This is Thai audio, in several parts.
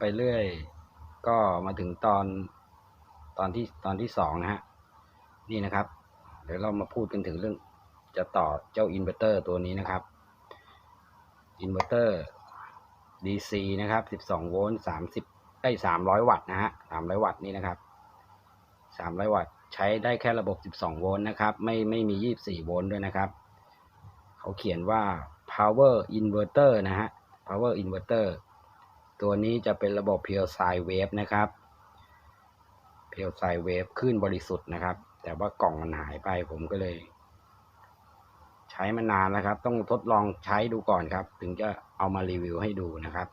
ไปเรื่อย ก็มาถึงตอนตอนที่ตอนที่สองนะฮะ นี่นะครับ เดี๋ยวเรามาพูดกันถึงเรื่อง จะต่อเจ้าอินเวอร์เตอร์ตัวนี้นะครับ อินเวอร์เตอร์ DC นะครับ 12 โวลต์ 30 ได้ 300 วัตต์นะฮะ 300 วัตต์นี่นะครับ 300 วัตต์ใช้ได้แค่ระบบ 12 โวลต์นะครับ ไม่ไม่มี 24 โวลต์ด้วยนะครับ เขาเขียนว่า power inverter นะฮะ power inverter ตัวนี้จะเป็นระบบ pure sine wave นะครับ pure sine wave คลื่นบริสุทธิ์นะครับ แต่ว่ากล่องมันหายไปผมก็เลย ใช้มานานแล้วครับ ต้องทดลองใช้ดูก่อนครับ ถึงจะเอามารีวิวให้ดูนะครับ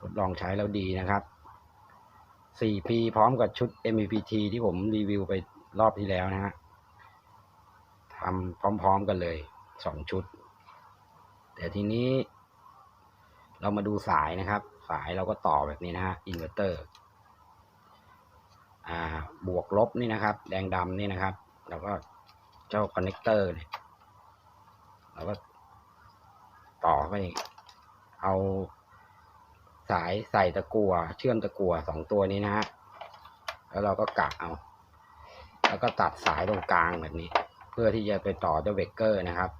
ทดลองใช้แล้วดีนะครับ 4P พร้อมกับชุด MPPT ที่ผมรีวิวไปรอบที่แล้วนะฮะทำพร้อมๆกันเลย 2 ชุด แต่ทีนี้ เรามาดูสายนะครับ สายเราก็ต่อแบบนี้นะฮะอินเวอร์เตอร์อ่าบวกลบนี่นะครับ แดงดำนี่นะครับแล้วก็เจ้าคอนเนคเตอร์เนี่ยเราก็ต่อไปเอาสายใส่ตะกัวเชื่อมตะกัวสองตัวนี้นะฮะแล้วเราก็กะเอา แล้วก็ตัดสายตรงกลางแบบนี้ เพื่อที่จะไปต่อเจ้าเบเกอร์นะครับ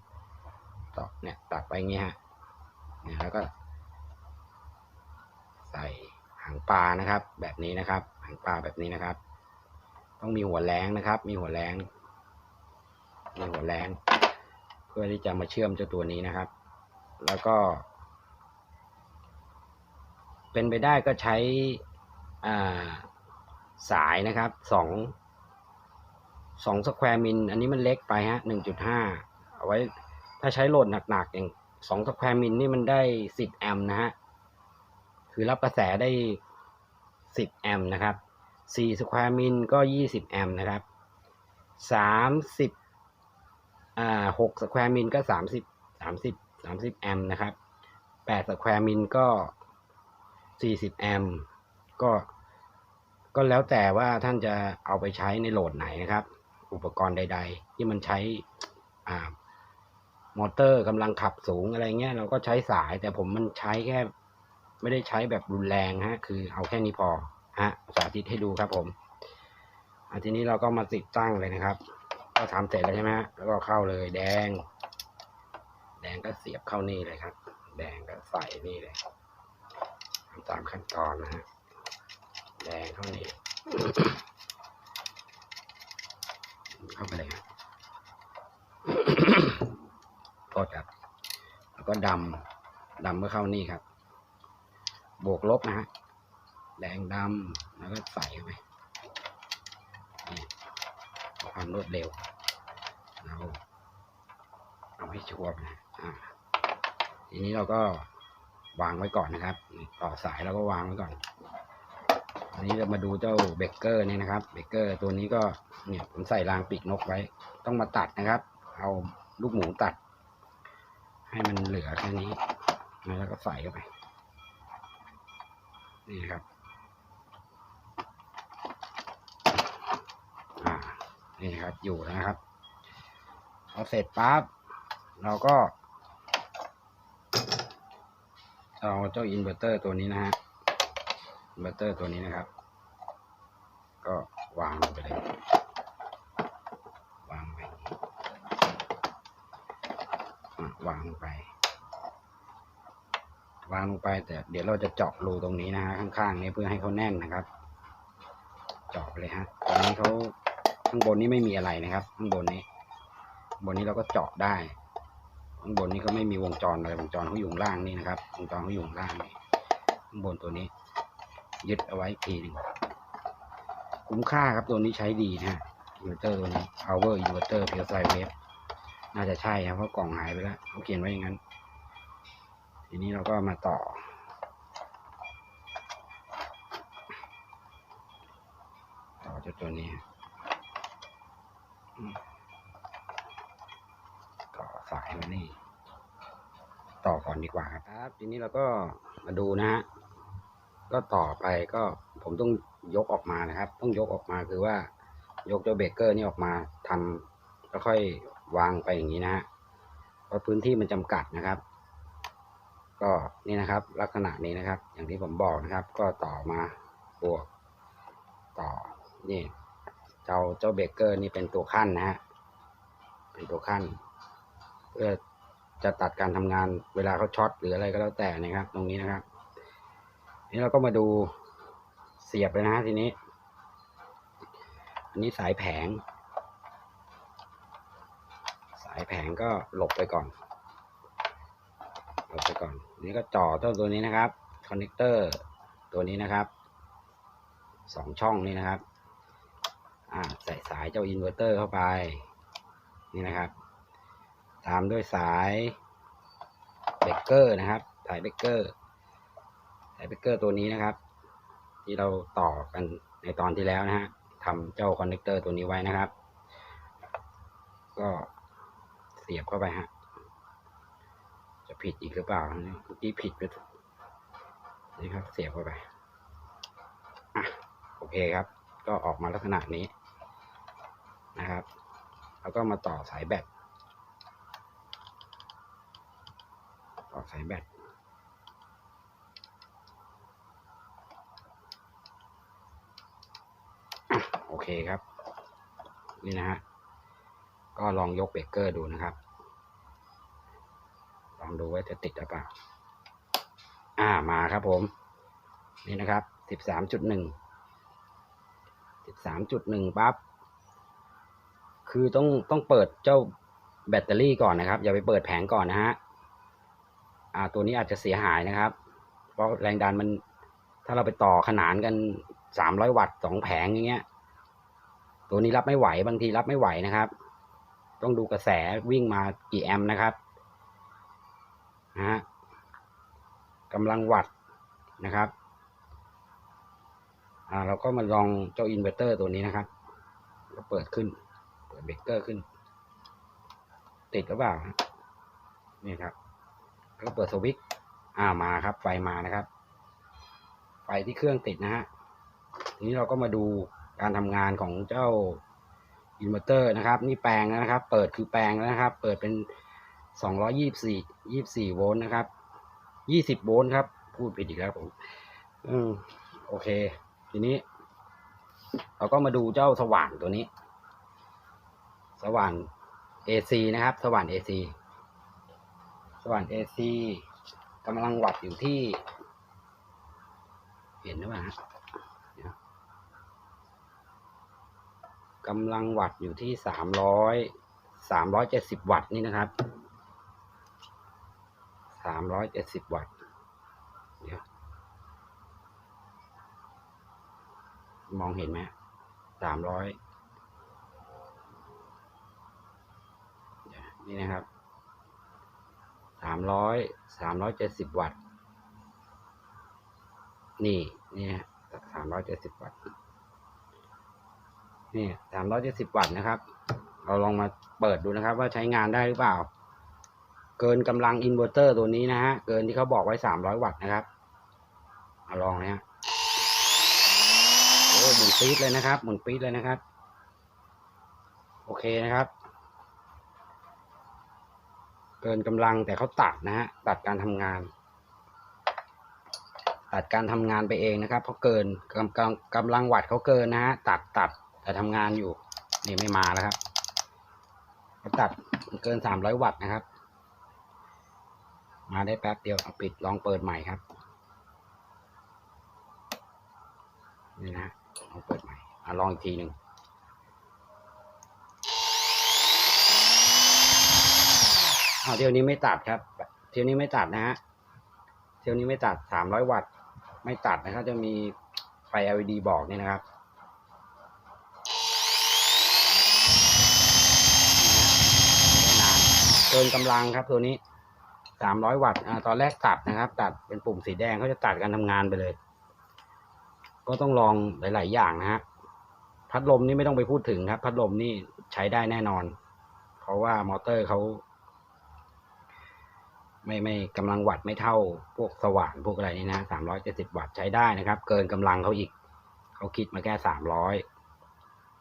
ต่อเนี่ยตัดไปอย่างงี้ฮะเนี่ยแล้วก็ ใส่หางปลานะครับ แบบนี้นะครับ หางปลาแบบนี้นะครับ ต้องมีหัวแรงนะครับ มีหัวแรงมีหัวแรงเพื่อที่จะมาเชื่อมเจ้าตัวนี้นะครับ แล้วก็ เป็นไปได้ก็ใช้อ่าสายนะครับสองสองสแควร์มิลอันนี้มันเล็กไปฮะหนึ่งจุดห้าเอาไว้ถ้าใช้โหลดหนักๆอย่างสองสแควร์มิลนี่มันได้สิบแอมป์นะฮะ คือรับกระแสได้สิบแอมป์นะครับสี่สแควร์มิลก็ยี่สิบแอมป์นะครับสามสิบอ่าหกสแควร์มิลก็สามสิบสามสิบสามสิบแอมป์นะครับแปดสแควร์มิลก็สี่สิบแอมป์ก็ ก็แล้วแต่ว่าท่านจะเอาไปใช้ในโหลดไหนนะครับ อุปกรณ์ใด ๆ ที่มันใช้อ่ามอเตอร์กำลังขับสูงอะไรเงี้ยเราก็ใช้สายแต่ผมมันใช้แค่ ไม่ได้ใช้แบบรุนแรงฮะ คือเอาแค่นี้พอฮะสาธิตให้ดูครับผมอันทีนี้เราก็มาติดตั้งเลยนะครับ ก็ทำเสร็จแล้วใช่ไหมฮะแล้วก็เข้าเลยแดง แดงก็เสียบเข้านี่เลยครับ แดงก็ใส่นี่เลยทำตามขั้นตอนนะฮะแดงเข้านี่เข้าไปเลยครับโทษครับแล้วก็ดำดำก็เข้านี่ครับ บวกลบนะฮะแดงดำแล้วก็ใส่เข้าไปนี่ความรวดเร็วเราเอาให้ชัวร์นะอ่าทีนี้เราก็วางไว้ก่อนนะครับ ต่อสายแล้วก็วางไว้ก่อนอันนี้เรามาดูเจ้าเบเกอร์นี่นะครับ เบเกอร์ตัวนี้ก็เนี่ยผมใส่รางปีกนกไว้ ต้องมาตัดนะครับ เอาลูกหมูตัด ให้มันเหลือแค่นี้ แล้วก็ใส่เข้าไป นี่ครับอ่านี่ครับอยู่นะครับพอเสร็จปั๊บเราก็ เอาเจ้าอินเวอร์เตอร์ตัวนี้นะฮะอินเวอร์เตอร์ตัวนี้นะครับ ก็วางลงไปเลยวางไปวางลงไป วางลงไป แต่เดี๋ยวเราจะเจาะรูตรงนี้นะฮะข้างๆนี้เพื่อให้เขาแน่นนะครับ เจาะไปเลยฮะตรงนี้เขาข้างบนนี้ไม่มีอะไรนะครับ ข้างบนนี้ บนนี้เราก็เจาะได้ ข้างบนนี้ก็ไม่มีวงจรอะไรวงจรเขาอยู่ข้างล่างนี่นะครับ วงจรเขาอยู่ข้างล่างนี่ข้างบนตัวนี้ ยึดเอาไว้ทีหนึ่งคุ้มค่าครับตัวนี้ใช้ดีนะอินเวอร์เตอร์ตัวนี้ power inverter p u r e sine wave น่าจะใช่ครับเพราะกล่องหายไปแล้วเขาเขียนไว้อย่างนั้น ทีนี้เราก็มาต่อ ต่อเจ้าตัวนี้ ต่อสายมานี่ ต่อก่อนดีกว่าครับครับ ทีนี้เราก็มาดูนะฮะ ก็ต่อไปก็ผมต้องยกออกมานะครับ ต้องยกออกมาคือว่า ยกเจ้าเบเกอร์นี่ออกมาทำแล้วค่อยวางไปอย่างนี้นะฮะเพราะพื้นที่มันจำกัดนะครับ ก็นี่นะครับ ลักษณะนี้นะครับ อย่างที่ผมบอกนะครับ ก็ต่อมาบวก ต่อนี่เจ้าเจ้าเบรกเกอร์นี่เป็นตัวขั้นนะฮะเป็นตัวขั้น เพื่อจะตัดการทำงานเวลาเขาช็อตหรืออะไรก็แล้วแต่นะครับ ตรงนี้นะครับ นี่เราก็มาดูเสียบเลยนะฮะทีนี้ อันนี้สายแผง สายแผงก็หลบไปก่อนหลบไปก่อน นี่ก็จ่อต้นตัวนี้นะครับคอนเนคเตอร์ตัวนี้นะครับสองช่องนี้นะครับอ่าใส่สายเจ้าอินเวอร์เตอร์เข้าไป นี่นะครับ ตามด้วยสายเบรกเกอร์นะครับ สายเบรกเกอร์สายเบรกเกอร์ตัวนี้นะครับ ที่เราต่อกันในตอนที่แล้วนะฮะทำเจ้าคอนเนคเตอร์ตัวนี้ไว้นะครับ ก็เสียบเข้าไปฮะ ผิดอีกหรือเปล่าเมื่อกี้ผิดไปถูกนี่ครับ เสียบเข้าไปอะโอเคครับ ก็ออกมาลักษณะนี้นะครับ แล้วก็มาต่อสายแบตต่อสายแบตโอเคครับ นี่นะฮะก็ลองยกเบรกเกอร์ดูนะครับ ลองดูว่าจะติดหรือเปล่า อ่ามาครับผม นี่นะครับสิบสามจุดหนึ่งสิบสามจุดหนึ่งปั๊บคือต้องต้องเปิดเจ้าแบตเตอรี่ก่อนนะครับ อย่าไปเปิดแผงก่อนนะฮะอ่าตัวนี้อาจจะเสียหายนะครับ เพราะแรงดันมันถ้าเราไปต่อขนานกันสามร้อยวัตต์สองแผงอย่างเงี้ย ตัวนี้รับไม่ไหวบางทีรับไม่ไหวนะครับ ต้องดูกระแสวิ่งมากี่แอมป์นะครับ นะฮะกำลังวัตต์นะครับ อ่า เราก็มาลองเจ้าอินเวอร์เตอร์ตัวนี้นะครับก็เปิดขึ้น เปิดเบรกเกอร์ขึ้น ติดหรือเปล่านี่ครับแล้วก็เปิดสวิตช์อ่ามาครับ ไฟมานะครับ ไฟที่เครื่องติดนะฮะทีนี้เราก็มาดูการทำงานของเจ้าอินเวอร์เตอร์นะครับ นี่แปลงแล้วนะครับ เปิดคือแปลงแล้วนะครับ เปิดเป็น สองร้อยี่สี่ยี่สี่โวลต์นะครับยี่สิบโวลต์ครับ พูดผิดอีกแล้วผมอืมโอเค ทีนี้ เราก็มาดูเจ้าสว่านตัวนี้ สว่าน AC นะครับ สว่าน AC สว่าน AC กำลังวัดอยู่ที่ เห็นหรือเปล่าฮะกำลังวัดอยู่ที่สามร้อยสามร้อยเจ็ดสิบวัตต์นี่นะครับามร้อยเจ็ดสิบวัตต์เดี๋ยวมองเห็นไหมสามร้อยนี่นะครับสามร้อยสามร้อยเจ็ดสิบวัตต์ นี่นี่สามร้อยเจ็ดสิบวัตต์ นี่สามร้อยเจ็ดสิบวัตต์นะครับ เราลองมาเปิดดูนะครับ ว่าใช้งานได้หรือเปล่า เกินกำลังอินเวอร์เตอร์ตัวนี้นะฮะ เกินที่เขาบอกไว้สามร้อยวัตต์นะครับอาลองนะฮะโอ้หมุนปี๊ดเลยนะครับหมุนปี๊ดเลยนะครับ โอเคนะครับ เกินกำลังแต่เขาตัดนะฮะตัดการทำงาน ตัดการทำงานไปเองนะครับเพราะเกินกำกำกำลังวัดเขาเกินนะฮะตัดตัดแต่ทำงานอยู่นี่ไม่มาแล้วครับตัดเกินสามร้อยวัตต์นะครับ มาได้แป๊บเดียวเอาปิดลองเปิดใหม่ครับนี่นะลองเปิดใหม่อะลองอีกทีหนึ่งอ้าเที่ยวนี้ไม่ตัดครับ เที่ยวนี้ไม่ตัดนะฮะเที่ยวนี้ไม่ตัดสามร้อยวัตต์ไม่ตัดนะครับจะมีไฟ LED บอกนี่นะครับเกินกำลังครับตัวนี้ สามร้อยวัตต์อ่าตอนแรกตัดนะครับ ตัดเป็นปุ่มสีแดงเขาจะตัดการทำงานไปเลย ก็ต้องลองหลาย ๆ อย่างนะฮะพัดลมนี่ไม่ต้องไปพูดถึงครับ พัดลมนี่ใช้ได้แน่นอน เพราะว่ามอเตอร์เขาไม่ไม่กำลังวัตต์ไม่เท่าพวกสว่านพวกอะไรนี่นะสามร้อยเจ็ดสิบวัตต์ใช้ได้นะครับ เกินกำลังเขาอีก เขาคิดมาแค่สามร้อย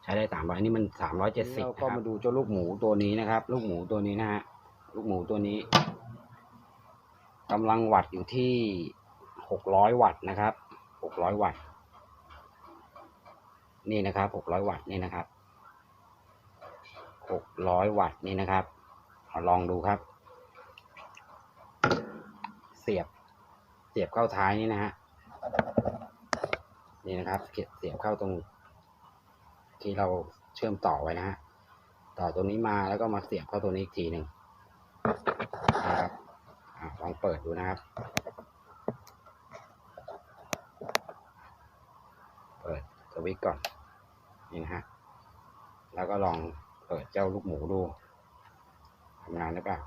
ใช้ได้สามร้อยนี่มันสามร้อยเจ็ดสิบเราก็มาดูเจ้าลูกหมูตัวนี้นะครับ ลูกหมูตัวนี้นะฮะลูกหมูตัวนี้ กำลังวัตต์อยู่ที่หกร้อยวัตต์นะครับหกร้อยวัตต์ นี่นะครับหกร้อยวัตต์นี่นะครับหกร้อยวัตต์นี่นะครับอลองดูครับ เสียบ เสียบเข้าท้ายนี่นะฮะ นี่นะครับ เสียบเข้าตรง ที่เราเชื่อมต่อไว้นะฮะ ต่อตัวนี้มาแล้วก็มาเสียบเข้าตัวนี้อีกทีหนึ่ง ลองเปิดดูนะครับ เปิดสวิตก่อน นี่นะฮะ แล้วก็ลองเปิดเจ้าลูกหมูดูทำงานหรือเปล่า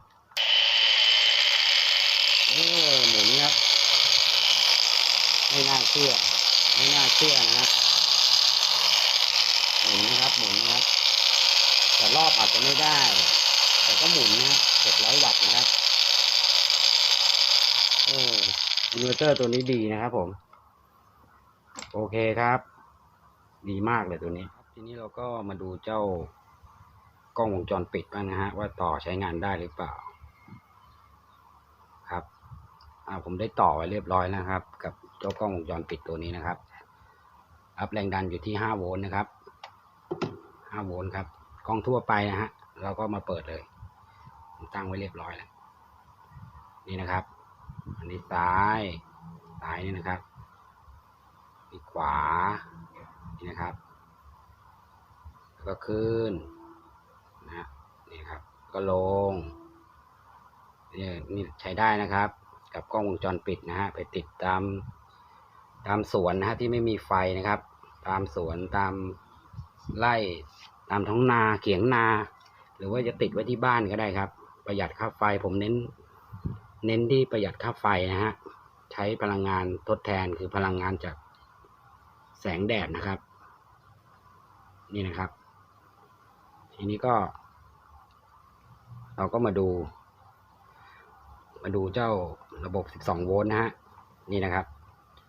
เออหมุนครับ ไม่น่าเชื่อ ไม่น่าเชื่อนะครับหมุนนะครับหมุนนะครับแต่รอบอาจจะไม่ได้ แต่ก็หมุนนะครับเจ็ดร้อยวัตต์นะครับ โอ้อินเวอร์เตอร์ตัวนี้ดีนะครับผม โอเคครับ ดีมากเลยตัวนี้ ทีนี้เราก็มาดูเจ้ากล้องวงจรปิดบ้างนะฮะ ว่าต่อใช้งานได้หรือเปล่า ครับ อ่าผมได้ต่อไว้เรียบร้อยนะครับ กับเจ้ากล้องวงจรปิดตัวนี้นะครับ อัพแรงดันอยู่ที่ห้าโวลต์นะครับห้าโวลต์ครับกล้องทั่วไปนะฮะเราก็มาเปิดเลย ตั้งไว้เรียบร้อยแล้ว นี่นะครับ อันนี้ซ้ายซ้ายนี่นะครับมีขวา นี่นะครับ แล้วก็ขึ้นนะฮะนี่ครับ ก็ลงนี่นี่ใช้ได้นะครับ กับกล้องวงจรปิดนะฮะไปติดตามตามสวนนะฮะที่ไม่มีไฟนะครับ ตามสวนตามไร่ตามท้องนาเขียงนา หรือว่าจะติดไว้ที่บ้านก็ได้ครับ ประหยัดค่าไฟผมเน้น เน้นที่ประหยัดค่าไฟนะฮะ ใช้พลังงานทดแทนคือพลังงานจากแสงแดดนะครับ นี่นะครับ ทีนี้ก็ เราก็มาดู มาดูเจ้าระบบ 12 โวลต์นะฮะ นี่นะครับ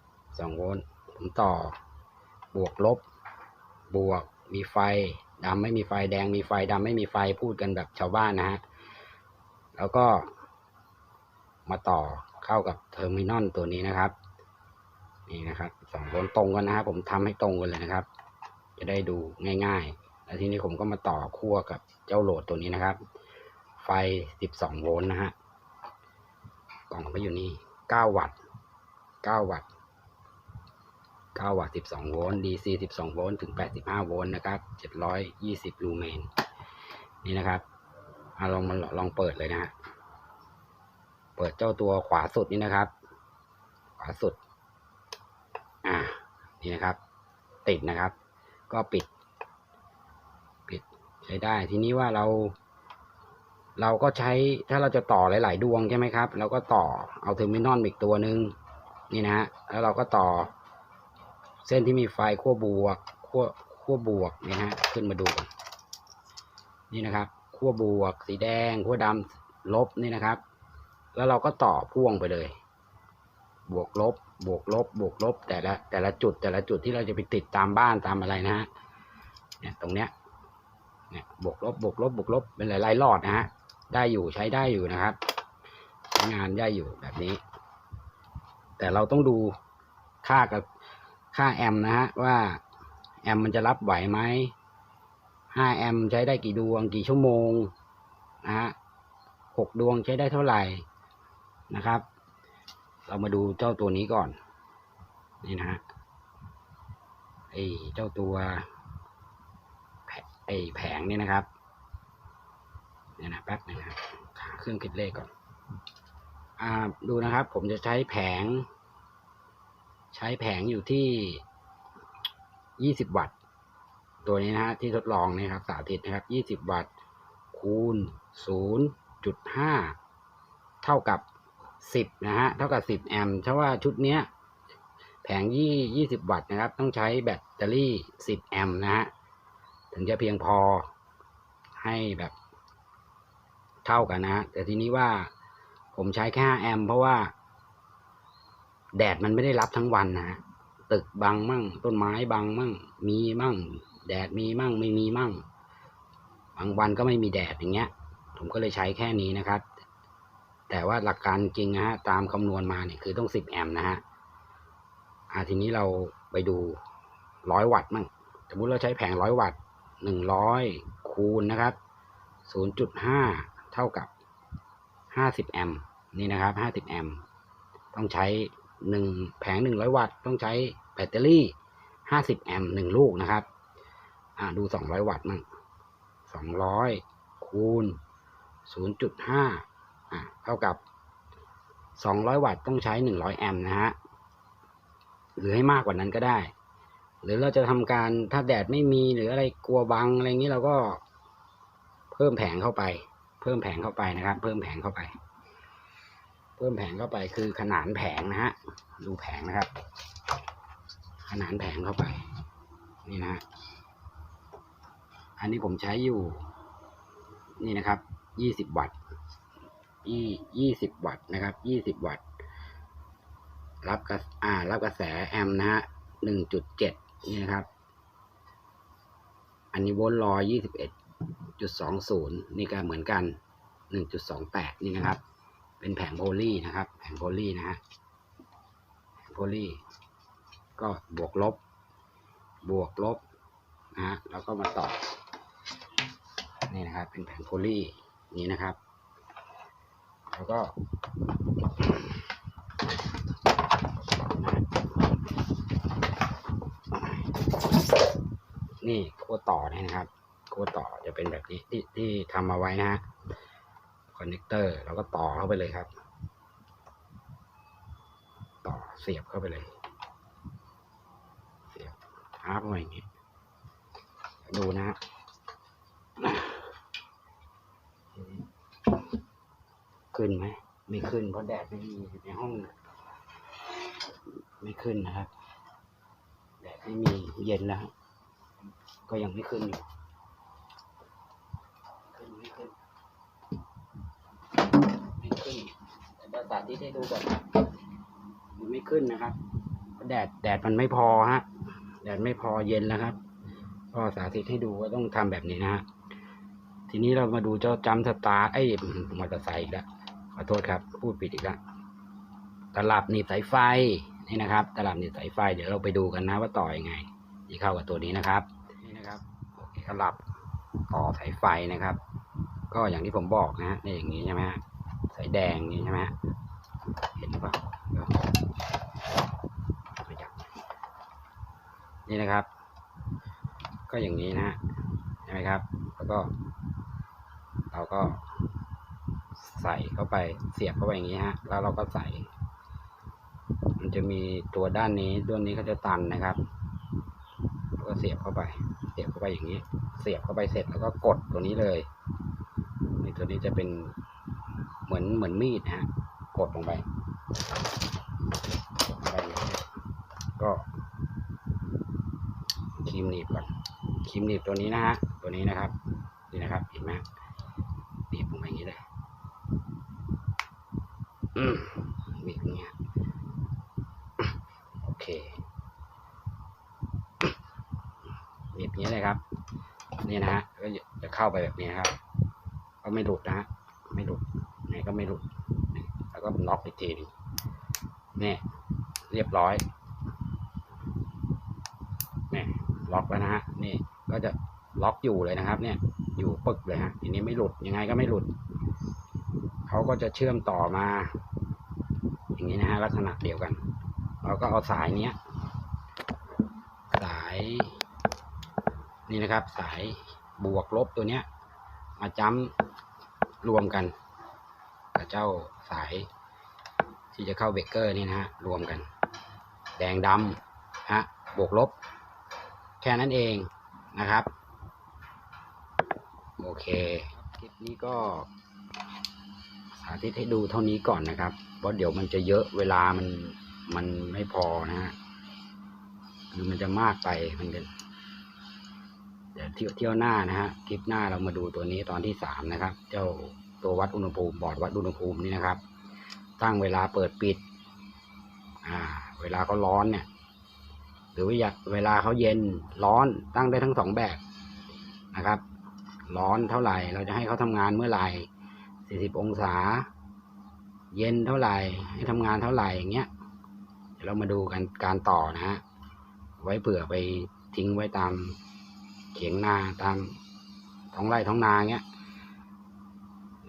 2 โวลต์ผมต่อบวกลบ บวกมีไฟดำไม่มีไฟแดงมีไฟดำไม่มีไฟพูดกันแบบชาวบ้านนะฮะ แล้วก็ มาต่อเข้ากับเทอร์มินอลตัวนี้นะครับ นี่นะครับสองโวลต์ตรงกันนะครับ ผมทำให้ตรงกันเลยนะครับ จะได้ดูง่ายๆ แล้วทีนี้ผมก็มาต่อขั้วกับเจ้าโหลดตัวนี้นะครับ ไฟ 12 โวลต์นะฮะกล่องก็อยู่นี่ 9 วัตต์ 9 วัตต์ 9 วัตต์ 12 โวลต์ DC 12 โวลต์ถึง 85 โวลต์นะครับ 720 ลูเมน นี่นะครับเอาลองมาลองเปิดเลยนะฮะ ปิดเจ้าตัวขวาสุดนี่นะครับ ขวาสุด อ่า นี่นะครับ ติดนะครับ ก็ปิด ปิดใช้ได้ ทีนี้ว่าเรา เราก็ใช้ถ้าเราจะต่อหลาย ๆ ดวงใช่ไหมครับ เราก็ต่อเอาเทอร์มินอลอีกตัวหนึ่งนี่นะฮะ แล้วเราก็ต่อ เส้นที่มีไฟขั้วบวกขั้วขั้วบวกนี่ฮะ ขึ้นมาดูนนี่นะครับ ขั้วบวก สีแดงขั้วดำลบนี่นะครับ แล้วเราก็ต่อพ่วงไปเลย บวกลบ บวกลบ บวกลบ แต่ละแต่ละจุดแต่ละจุดที่เราจะไปติดตามบ้านตามอะไรนะฮะเนี่ยตรงเนี้ยเนี่ยบวกลบบวกลบบวกลบเป็นหลายๆหลอดนะฮะได้อยู่ใช้ได้อยู่นะครับใช้งานได้อยู่แบบนี้ แต่เราต้องดูค่ากับค่าแอมนะฮะว่าแอมมันจะรับไหวไหมห้าแอมใช้ได้กี่ดวงกี่ชั่วโมงนะฮะหกดวงใช้ได้เท่าไหร่ นะครับ เรามาดูเจ้าตัวนี้ก่อน นี่นะฮะไอ้เจ้าตัวไอแผงนี่นะครับเนี่ยนะแป๊บนึงนะครับหาเครื่องคิดเลขก่อน อ่าดูนะครับ ผมจะใช้แผง ใช้แผงอยู่ที่ยี่สิบวัตต์ ตัวนี้นะฮะที่ทดลองนี่ครับ สาธิตนะครับยี่สิบวัตต์คูณศูนย์จุดห้าเท่ากับ สิบนะฮะ เท่ากับสิบแอมป์เพราะว่าชุดเนี้ย แผงยี่ยี่สิบวัตต์นะครับ ต้องใช้แบตเตอรี่สิบแอมป์นะฮะ ถึงจะเพียงพอให้แบบเท่ากันนะฮะ แต่ทีนี้ว่าผมใช้แค่5แอมป์เพราะว่า แดดมันไม่ได้รับทั้งวันนะฮะ ตึกบังมั่ง ต้นไม้บังมั่ง มีมั่ง แดดมีมั่ง ไม่มีมั่ง บางวันก็ไม่มีแดดอย่างเงี้ย ผมก็เลยใช้แค่นี้นะครับ แต่ว่าหลักการจริงนะฮะตามคำนวณมาเนี่ยคือต้องสิบแอมป์นะฮะอ่าทีนี้เราไปดูร้อยวัตต์มั่งสมมติเราใช้แผงร้อยวัตต์หนึ่งร้อยคูณนะครับศูนย์จุดห้าเท่ากับห้าสิบแอมป์นี่นะครับห้าสิบแอมป์ต้องใช้หนึ่งแผงหนึ่งร้อยวัตต์ ต้องใช้แบตเตอรี่ห้าสิบแอมป์หนึ่งลูกนะครับอ่าดูสองร้อยวัตต์มั่งสองร้อยคูณศูนย์จุดห้า เท่ากับสองร้อยวัตต์ต้องใช้หนึ่งร้อยแอมป์นะฮะ หรือให้มากกว่านั้นก็ได้ หรือเราจะทำการถ้าแดดไม่มีหรืออะไรกลัวบังอะไรอย่างนี้เราก็เพิ่มแผงเข้าไป เพิ่มแผงเข้าไปนะครับ เพิ่มแผงเข้าไป เพิ่มแผงเข้าไปคือขนานแผงนะฮะ ดูแผงนะครับ ขนานแผงเข้าไป นี่นะฮะ อันนี้ผมใช้อยู่ นี่นะครับยี่สิบวัตต์ ยี่ยี่สิบวัตต์นะครับยี่สิบวัตต์ รับกระอ่า รับกระแสแอมป์นะฮะหนึ่งจุดเจ็ดนี่นะครับ อันนี้โวลต์ร้อยยี่สิบเอ็ดจุดสองศูนย์นี่ก็เหมือนกันหนึ่งจุดสองแปดนี่นะครับ เป็นแผงโพลีนะครับ แผงโพลีนะฮะแผงโพลีก็บวกลบ บวกลบนะฮะแล้วก็มาต่อนี่นะครับ เป็นแผงโพลีนี้นะครับ แล้วก็นี่ขั้ต่อเนี่ยนะครับขั้ต่อจะเป็นแบบนี้ที่ที่ทำมาไว้นะฮะคอนเนคเตอร์เราก็ต่อเข้าไปเลยครับ ต่อเสียบเข้าไปเลย เสียบทาร์ปเข้าไปอย่างนี้ ดูนะฮะ ขึ้นไหมไม่ขึ้นเพราะแดดไม่มีในห้อง ไม่ขึ้นนะครับ แดดไม่มีเย็นแล้วก็ยังไม่ขึ้นอยู่ขึ้นไม่ขึ้นไม่ขึ้นแต่สาธิตให้ดูก่อนมันไม่ขึ้นนะครับแดดแดดมันไม่พอฮะแดดไม่พอเย็นแล้วครับ ก็สาธิตให้ดูว่าต้องทำแบบนี้นะฮะทีนี้เรามาดูเจ้าจัมสตาร์ไอ้มอเตอร์ไซค์แล้ว อโทษครับ พูดผิดอีกแล้วตลับหนีบสายไฟนี่นะครับ ตลับหนีบสายไฟ เดี๋ยวเราไปดูกันนะว่าต่ออยังไงที่เข้ากับตัวนี้นะครับนี่นะครับสลับต่อสายไฟนะครับ ก็อย่างที่ผมบอกนะฮะนี่อย่างนี้ใช่ไหมฮะสายแดงอย่างนี้ใช่ไหมฮะเห็นหรือเปล่าเดี๋ยวไม่จับนี่นะครับ ก็อย่างนี้นะฮะใช่ไหมครับ แล้วก็ เราก็ ใส่เข้าไปเสียบเข้าไปอย่างนี้ฮะ แล้วเราก็ใส่ มันจะมีตัวด้านนี้ด้านนี้เขาจะตันนะครับแล้วก็เสียบเข้าไป เสียบเข้าไปอย่างนี้ เสียบเข้าไปเสร็จแล้วก็กดตัวนี้เลยนี่ตัวนี้จะเป็นเหมือนเหมือนมีดนะฮะ กดลงไปกดลงไปก็ครีมหนีบก่อนครีมหนีบตัวนี้นะฮะ ตัวนี้นะครับ นี่นะครับ เห็นไหมหนีบลงไปอย่างนี้เลย อืม หนีบอย่างเงี้ยโอเคหนีบนี้เลยครับ นี่นะฮะก็จะเข้าไปแบบนี้ครับ ก็ไม่หลุดนะฮะไม่หลุดไหนก็ไม่หลุดนี่แล้วก็ล็อกอีกทีนึงนี่เรียบร้อยนี่ล็อกแล้วนะฮะนี่ก็จะล็อกอยู่เลยนะครับ เนี่ย อยู่ปึกเลยฮะทีนี้ไม่หลุดยังไงก็ไม่หลุดเขาก็จะเชื่อมต่อมา อย่างนี้นะฮะลักษณะเดียวกัน เราก็เอาสายเนี้ย สายนี่นะครับ สายบวกลบตัวเนี้ย มาจ้ำรวมกันกับเจ้าสายที่จะเข้าเบรกเกอร์นี่นะฮะรวมกัน แดงดำฮะบวกลบ แค่นั้นเองนะครับ โอเคคลิปนี้ก็สาธิตให้ดูเท่านี้ก่อนนะครับ เพราะเดี๋ยวมันจะเยอะเวลามันมันไม่พอนะฮะคือมันจะมากไปมันจะเดี๋ยวเที่ยวเที่ยวหน้านะฮะคลิปหน้าเรามาดูตัวนี้ตอนที่สามนะครับ เจ้าตัววัดอุณหภูมิบอร์ดวัดอุณหภูมินี่นะครับ ตั้งเวลาเปิดปิด อ่า เวลาเขาร้อนเนี่ย หรือว่าอยากเวลาเขาเย็นร้อนตั้งได้ทั้งสองแบบนะครับ ร้อนเท่าไหร่เราจะให้เขาทำงานเมื่อไหร่40 องศา เย็นเท่าไหร่ ให้ทำงานเท่าไหร่อย่างเงี้ยเดี๋ยวเรามาดูกันการต่อนะฮะไว้เผื่อไปทิ้งไว้ตามเขียงนาตามท้องไร่ท้องนาเงี้ย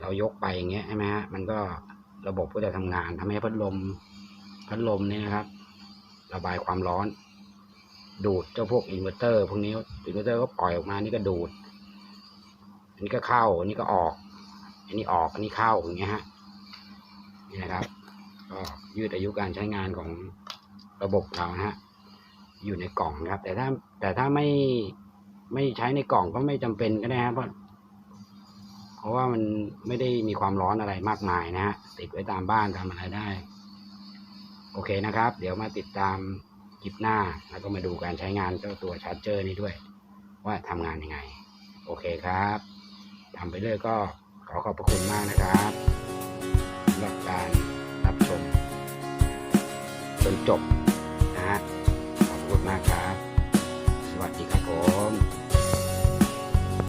เรายกไปอย่างเงี้ยใช่ไหมฮะมันก็ระบบก็จะทำงานทำให้พัดลมพัดลมเนี่ยนะครับ ระบายความร้อน ดูดเจ้าพวกอินเวอร์เตอร์พวกนี้อินเวอร์เตอร์ก็ปล่อยออกมานี่ก็ดูดอันนี้ก็เข้าอันนี้ก็ออก อันนี้ออกอันนี้เข้าอย่างเงี้ยฮะ นี่นะครับ ก็ยืดอายุการใช้งานของระบบเรานะฮะอยู่ในกล่องนะครับ แต่ถ้าแต่ถ้าไม่ไม่ใช้ในกล่องก็ไม่จำเป็นก็ได้ครับเพราะเพราะว่ามันไม่ได้มีความร้อนอะไรมากมายนะฮะติดไว้ตามบ้านทำอะไรได้ โอเคนะครับ เดี๋ยวมาติดตามคลิปหน้าแล้วก็มาดูการใช้งานเจ้าตัวชาร์จเจอร์นี้ด้วย ว่าทำงานยังไง โอเคครับทำไปเรื่อยก็ขอขอบพระคุณมากนะครับ หรับการรับชมจนจบนะฮะขอบคุณมากครับ สวัสดีครับผม